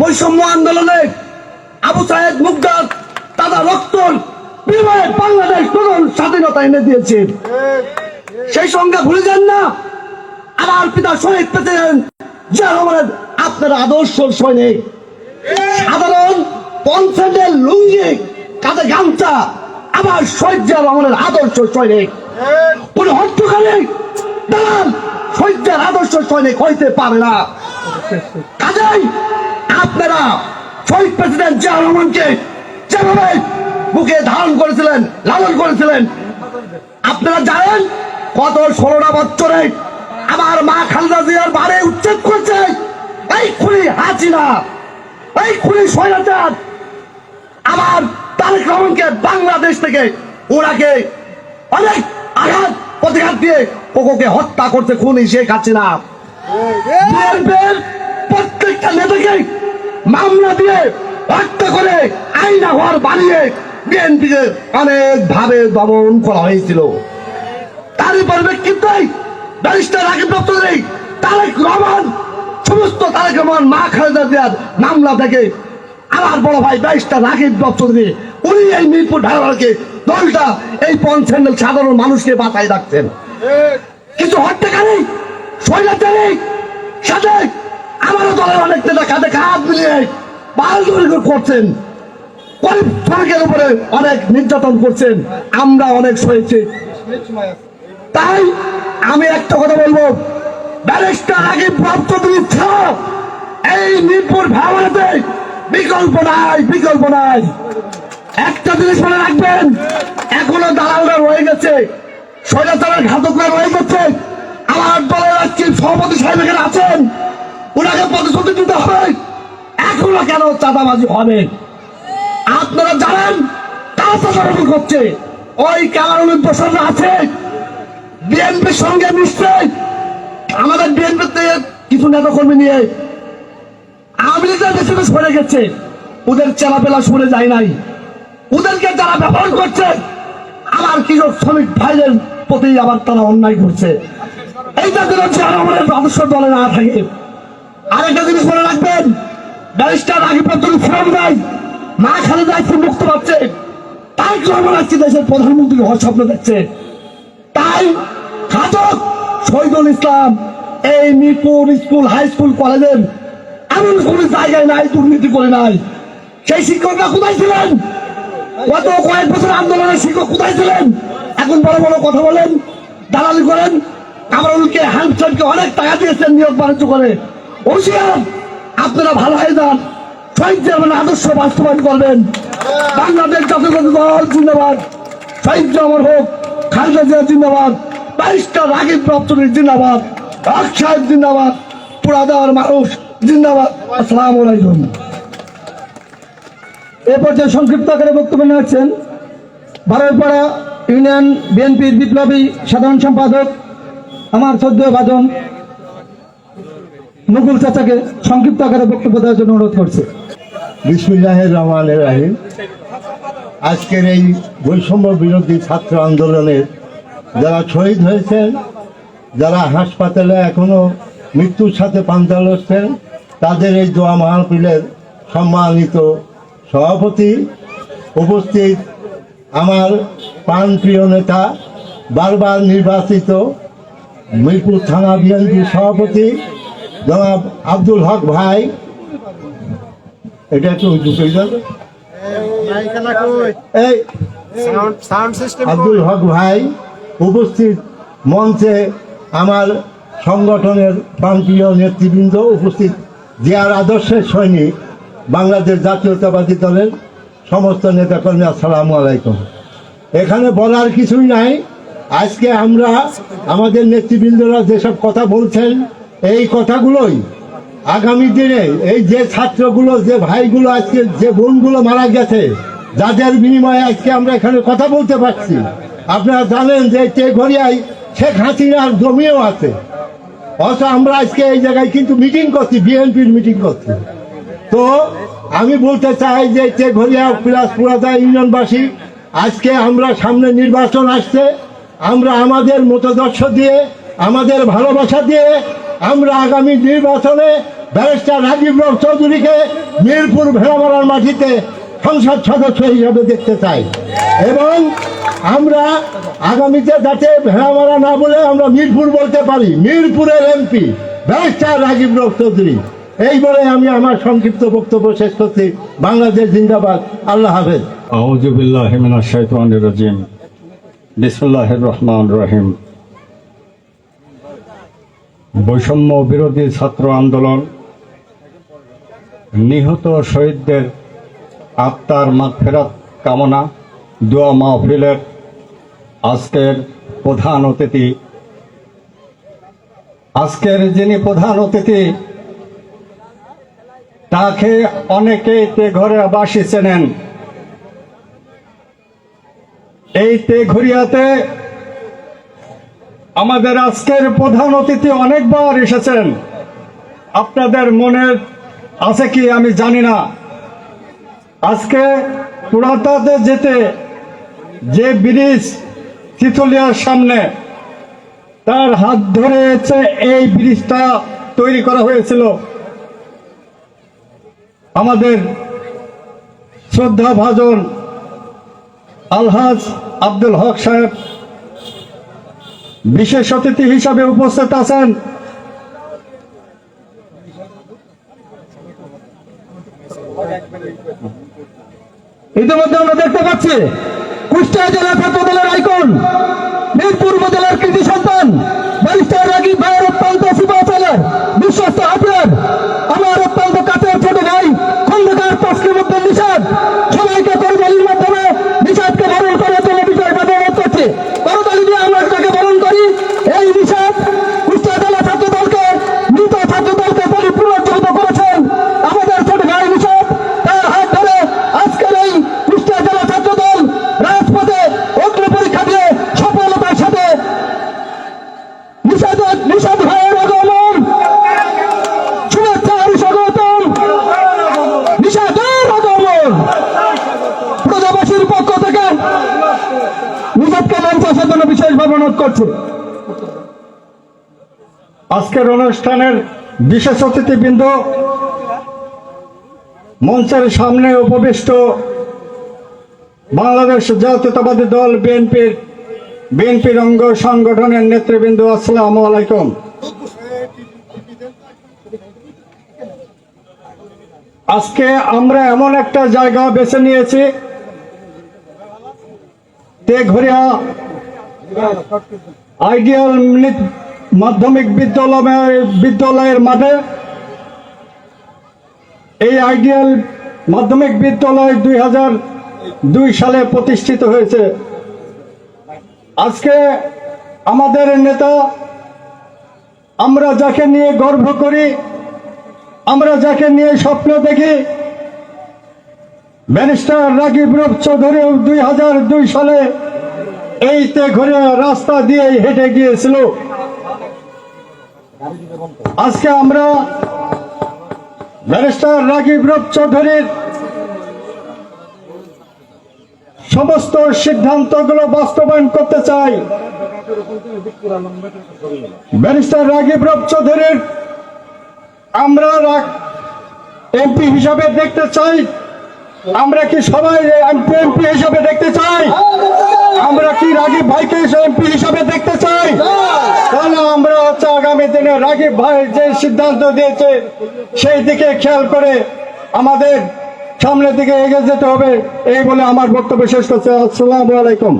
বৈষম্য আন্দোলনে আবু সাহেদ মুগ্ধার দাদা রক্ত বাংলাদেশ নতুন স্বাধীনতা এনে দিয়েছে। সেই সঙ্গে ভুলে যান না, আমার পিতা শহীদ প্রেসিডেন্ট জিয়া রহমানের আপনার আদর্শ সৈনিক। সাধারণ পঞ্চায়েতের লুঙ্গি, কাঁধে গামছা, আমার শহীদ জিয়া রহমানের আদর্শ সৈনিক। কোন হট্টকারী দালাল শহীদ জিয়ার আদর্শ সৈনিক হইতে পারে না। কাজেই আপনারা শহীদ প্রেসিডেন্ট জিয়া রহমানকে যেভাবে বুকে ধারণ করেছিলেন লালন করেছিলেন আপনারা জানেন কত ষোলোটা বছরে আমার মা খালেদা জিয়ার বাড়ি উচ্ছেদ করছে। এই খুনি হাসিনা এই খুনি স্বৈরাচার। আমার তারেক রহমানকে বাংলাদেশ থেকে ওনাকে অনেক আঘাত প্রতিঘাত দিয়ে কোকোকে হত্যা করতে খুনি শেখ হাসিনা। প্রত্যেকটা নেতাকে মামলা দিয়ে হত্যা করে আইনা ঘর বানিয়ে বিএনপিকে অনেক ভাবে দমন করা হয়েছিল। তারই পরিপ্রেক্ষিতে ব্যারিস্টার রাকিব দপ্তরে তারেক রহমান সমস্ত তারেক রহমান মা খালেদা জিয়ার মামলা থেকে আমার বড় ভাই ব্যারিস্টার রাকিব দপ্তরে উনি এই মিরপুর ঢাকাকে দলটা এই পঞ্চান্নেল সাধারণ মানুষকে বাঁচাই রাখছেন। কিছু হত্যাকারী স্বৈরাচারী সাথে আমারও দলের অনেক নেতা কাঁধে কাঁধ মিলিয়ে বাহাদুরি করছেন। গরিব শ্রমিকের উপরে অনেক নির্যাতন করছেন। আমরা অনেক সয়েছি তাই আমি একটা কথা বলব, ব্যারিস্টার আগে প্রাপ্ত ছাড়া এই মিরপুর ভাবনাতে বিকল্প নাই বিকল্প নাই। একটা জিনিস মনে রাখবেন, এখনও দালালরা রয়ে গেছে, স্বৈরাচারের ঘাতকরা রয়ে গেছে। আমার দলের আজকে সভাপতি সাহেব এখানে আছেন। ওনাকে প্রতিশ্রুতি দিতে হবে। এখনও কেন চাঁদাবাজি হবে? আপনারা জানেন কারা চাঁদাবাজি করছে ওই কালারুল প্রসাররা আছে। বিএনপির সঙ্গে মিশছে। আমাদের বিএনপিতে কিছু নেতা কর্মী নিয়ে আওয়ামী লীগের সরে গেছে। ওদের চেলাপেলা সরে যায় নাই। ওদেরকে যারা ব্যবহার করছে, আমার কৃষক শ্রমিক ভাইদের প্রতি আবার তারা অন্যায় করছে। যেন যারা আমাদের আদর্শ দলে না থাকে। আরেকটা জিনিস মনে রাখবেন, ব্যারিস্টার আগে পর্যন্ত ফোন দেয় মা খালি দায়িত্ব মুক্ত পাচ্ছে তাই রহমান আজকে দেশের প্রধানমন্ত্রী হওয়ার স্বপ্ন দেখছে? তাই ঘাতক শহীদুল ইসলাম এই মিরপুর স্কুল, হাই স্কুল, কলেজের এমন কোন জায়গায় নাই, দুর্নীতি করে নাই। সেই শিক্ষকরা কোথায় ছিলেন? গত কয়েক বছর আন্দোলনের শিক্ষক কোথায় ছিলেন? এখন বড় বড় কথা বলেন, দালালি করেন, কামরুলকে হ্যান্ডসনকে অনেক টাকা দিয়েছেন নিয়োগ বাণিজ্য করে। হুঁশিয়ার আপনারা ভালো হয়ে যান। শহীদ জামান আদর্শ বাস্তবায়ন করবেন। বাংলাদেশ জাতীয় দল জিন্দাবাদ। শহীদ জামান হোক, খালেদা জিয়া জিন্দাবাদ। ব্যারিস্টার রাগিব রপ্তনির জিন্দাবাদ। হক সাহেব জিন্দাবাদ। পুরা দেওয়ার মানুষ জিন্দাবাদ। আসসালাম আলাইকুম। এ পর্যায়ে সংক্ষিপ্ত আকারে বক্তব্য নিয়েছেন বারোইপাড়া ইউনিয়ন বিএনপির বিপ্লবী সাধারণ সম্পাদক আমার সদ্য ভাজন মুকুল চাচাকে সংক্ষিপ্ত আকারে বক্তব্য দেওয়ার জন্য অনুরোধ করছে। বিসমুল্লাহের রহমানের রাহিম। আজকের এই বৈষম্য বিরোধী ছাত্র আন্দোলনের যারা শহীদ হয়েছেন, যারা হাসপাতালে এখনও মৃত্যুর সাথে পাঞ্জা লড়ছেন, তাদের এই দোয়া মাহফিলের সম্মানিত সভাপতি উপস্থিত আমার প্রাণপ্রিয় নেতা, বারবার নির্বাচিত মিরপুর থানা বিএনপির সভাপতি জনাব আব্দুল হক ভাই। এটা একটু উঁচু করে যাবে এই আব্দুল হক ভাই উপস্থিত মঞ্চে আমার সংগঠনের প্রান্তীয় নেতৃবৃন্দ উপস্থিত। জিয়ার আদর্শের সৈনিক বাংলাদেশ জাতীয়তাবাদী দলের সমস্ত নেতাকর্মী, আসসালামু আলাইকুম। এখানে বলার কিছুই নাই। আজকে আমরা আমাদের নেতৃবৃন্দরা যেসব কথা বলছেন এই কথাগুলোই আগামী দিনে এই যে ছাত্রগুলো, যে ভাইগুলো আজকে, যে বোনগুলো মারা গেছে, যাদের বিনিময়ে আজকে আমরা এখানে কথা বলতে পারছি। আপনারা জানেন যে টেঘরিয়ায় শেখ হাসিনার জমিও আছে। অথচ আমরা আজকে এই জায়গায় কিন্তু মিটিং করছি, বিএনপির মিটিং করছি। তো আমি বলতে চাই যে টেঘরিয়া প্লাস পুরাদা ইউনিয়নবাসী, আজকে আমরা সামনে নির্বাচন আসছে। আমরা আমাদের মতদর্শ দিয়ে, আমাদের ভালোবাসা দিয়ে আমরা আগামী নির্বাচনে ব্যারিস্টার রাজীব রাও চৌধুরীকে মিরপুর ভেড়ামারার মাটিতে সংসদ সদস্য হিসাবে দেখতে চাই। এবং আমরা আগামীতে যাতে ভেড়ামারা না বলে আমরা মিরপুর বলতে পারি, মিরপুরের এমপি, ব্যারিস্টার রাজীব রাও চৌধুরী। এই বলে আমি আমার সংক্ষিপ্ত বক্তব্য শেষ করছি। বাংলাদেশ জিন্দাবাদ। আল্লাহ হাফেজ। আউজুবিল্লাহ হেমিনা শাহতান রাজিম। বিসমুল্লাহ রহমান রহিম। বৈষম্য বিরোধী ছাত্র আন্দোলন, নিহত শহীদদের আত্মার মাগফেরাত কামনা, দোয়া মাহফিলের আজকের প্রধান অতিথি। আজকের যিনি প্রধান অতিথি, তাকে অনেকেই তে ঘরে বাসি চেনেন। এই তেঘরিয়াতে আমাদের আজকের প্রধান অতিথি অনেকবার এসেছেন। আপনাদের মনে আছে কি আমি জানি না। আজকে পুরাতাতে যেতে যে ব্রিজ তিতুলিয়ার সামনে তার হাত ধরে এই ব্রিজটা তৈরি করা হয়েছিল। আমাদের শ্রদ্ধা ভাজন আলহাজ আব্দুল হক সাহেব বিশেষ অতিথি হিসাবে উপস্থিত আছেন ইতিমধ্যে আমরা দেখতে পাচ্ছি, কুষ্টিয়া জেলা ছাত্র দলের আইকন, মিরপুর উপজেলার কৃতি সন্তান, ব্যারিস্টার রাগী ভাইয়ের অত্যন্ত সুপাচালের বিশ্বস্ত হাতিয়ার আমার অত্যন্ত কাছের ছোট ভাই, খন্দকার তসলিমুদ্দিন নিষাদ, সবাইকে করতালির আজকের অনুষ্ঠানের বিশেষ অতিথিবৃন্দ মঞ্চের সামনে উপবিষ্ট বাংলাদেশ জাতীয়তাবাদী দল বিএনপির বিএনপির অঙ্গ সংগঠনের নেতৃবৃন্দ, আসসালামু আলাইকুম। আজকে আমরা এমন একটা জায়গা বেছে নিয়েছি, তেঘরিয়া আইডিয়াল মাধ্যমিক বিদ্যালয় বিদ্যালয়ের মাঠে এই আইডিয়াল মাধ্যমিক বিদ্যালয় দুই হাজার দুই সালে প্রতিষ্ঠিত হয়েছে। আজকে আমাদের নেতা, আমরা যাকে নিয়ে গর্ব করি, আমরা যাকে নিয়ে স্বপ্ন দেখি, ব্যারিস্টার রাগিব রূপ চৌধুরী দুই হাজার দুই সালে এই তে ঘুরে রাস্তা দিয়ে হেঁটে গিয়েছিল। আজকে আমরা ব্যারিস্টার রাগিব রূপ চৌধুরীর সমস্ত সিদ্ধান্তগুলো বাস্তবায়ন করতে চাই। ব্যারিস্টার রাগিব রূপ চৌধুরীর আমরা এমপি হিসাবে দেখতে চাই। আমরা কি সবাই এমপি এমপি হিসাবে দেখতে চাই? ভাইকে এমপি হিসাবে দেখতে চাই। তাহলে আমরা হচ্ছে আগামী দিনে রাগিব ভাই যে সিদ্ধান্ত দিয়েছে, সেই দিকে খেয়াল করে আমাদের সামনের দিকে এগিয়ে যেতে হবে, এই বলে আমার বক্তব্য শেষ করছে। আসসালামু আলাইকুম।